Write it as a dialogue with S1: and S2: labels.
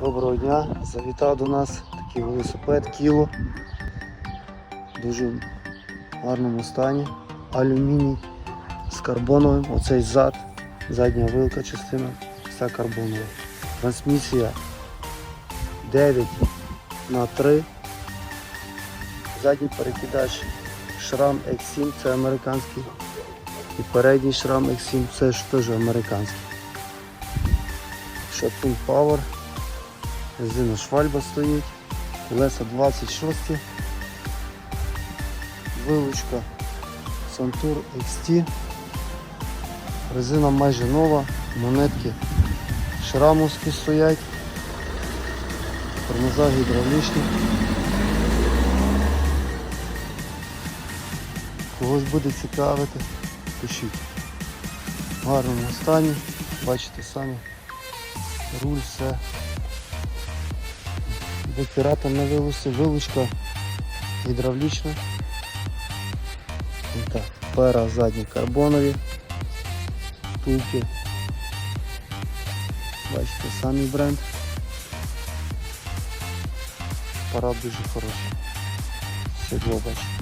S1: Доброго дня, завітав до нас такий велосипед кіло. В дуже гарному стані. Алюміній з карбоновим. Оцей зад, задня вилка частина, вся карбонова. Трансмісія 9 на 3 Задній перекидач шрам X7, це американський. І передній шрам X7, це ж теж американський. Шатун Power. Резина швальба стоїть, колеса 26, вилучка Santur XT, резина майже нова, монетки шрамовські стоять, тормоза гідравлічні. Когось буде цікавити, пишіть. В гарному стані, бачите самі, руль, все. Випирата на вилусі, вилучка гідравлічна. І Так, пера задні карбонові, втулки. Бачите, самий бренд. Апарат дуже хороший. Сідло бачите.